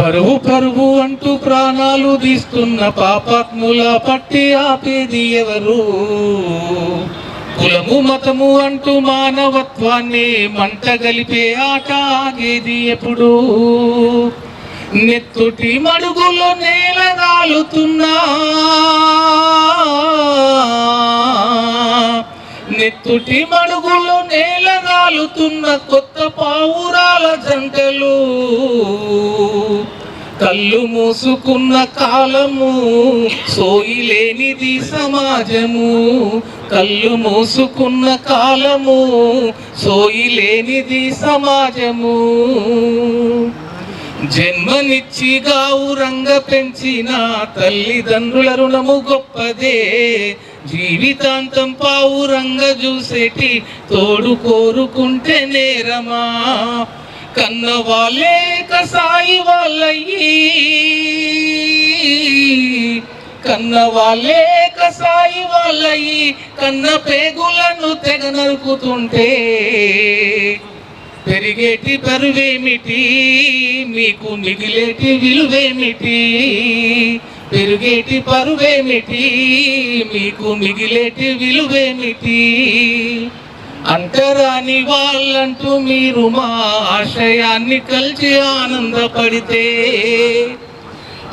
పరువు పరువు అంటూ ప్రాణాలు తీస్తున్న పాపాత్ముల పట్టి ఆపేది ఎవరు? కులము మతము అంటూ మానవత్వాన్ని మంట గలిపే ఆట ఆగేది ఎప్పుడు? నెత్తుటి మడుగులో నేల రాలుతున్నా. నెత్తుటి మడుగులో నేల రాలుతున్న కొత్త పావురాల జంటలు. కళ్ళు మూసుకున్న కాలము సోయిలేనిది సమాజము. కళ్ళు మూసుకున్న కాలము సోయిలేనిది సమాజము. జన్మనిచ్చి గావురంగ పెంచిన తల్లిదండ్రుల రుణము గొప్పదే. జీవితాంతం పావురంగ చూసేటి తోడు కోరుకుంటే నేరమా? కన్న వాళ్ళే కసాయి వాళ్ళయ్యి. కన్న వాళ్ళే కసాయి వాళ్ళయ్యి. కన్న పేగులను తెగ నరుకుతుంటే పెరిగేటి పరువేమిటి? మీకు మిగిలేటి విలువేమిటి? పెరిగేటి పరువేమిటి? మీకు మిగిలేటి విలువేమిటి? అంటరాని వాళ్ళంటూ మీరు మా ఆశయాన్ని కలిసి ఆనందపడితే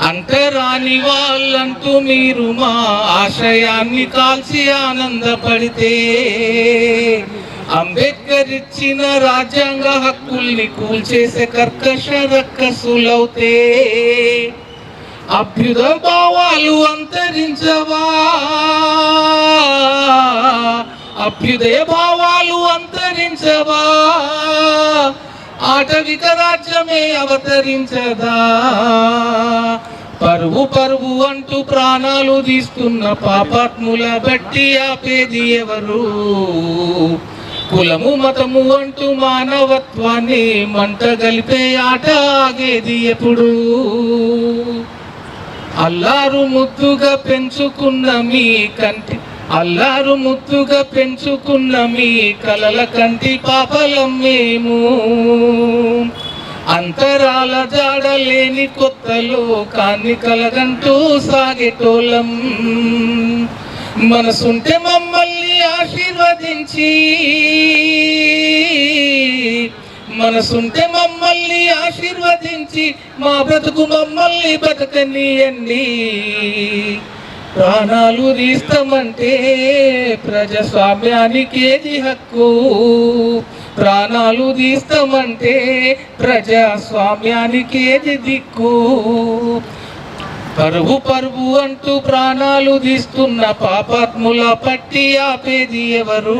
అంటరాని వాళ్ళంటూ మీరు మా ఆశయాన్ని కాల్చి ఆనందపడితే అంబేద్కర్ ఇచ్చిన రాజ్యాంగ హక్కుల్ని కూల్చేసే కర్కశ రక్కసులవుతే అభ్యుద భావాలు అంతరించవా? అభ్యుదయ భావాలు అంతరించవా? ఆటవిక రాజ్యమే అవతరించదా? పరువు పరువు అంటూ ప్రాణాలు తీస్తున్న పాపాత్ముల బట్టి ఆపేది ఎవరు? కులము మతము అంటూ మానవత్వాన్ని మంట గలిపే ఆట ఆగేది ఎప్పుడు? అల్లారు ముద్దుగా పెంచుకున్న మీ కంటి అల్లారు ముద్దుగా పెంచుకున్న మీ కలల కంటి పాపలం మేము. అంతరాల జాడలేని కొత్త లోకాన్ని కలగంటూ సాగేటోళ్ళం మనసుంటే మమ్మల్ని ఆశీర్వదించి. మనసుంటే మమ్మల్ని ఆశీర్వదించి. మా బ్రతుకు మమ్మల్ని బతకనియండి. ప్రాణాలు తీస్తామంటే ప్రజాస్వామ్యానికి హక్కు? ప్రాణాలు తీస్తామంటే ప్రజాస్వామ్యానికి దిక్కు? పరువు పరువు అంటూ ప్రాణాలు తీస్తున్న పాపాత్ముల పట్టి ఆపేది ఎవరు?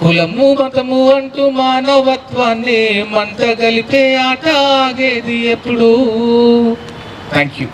కులము మతము అంటూ మానవత్వాన్ని మంట గలిపే ఆట ఆగేది ఎప్పుడు? Thank you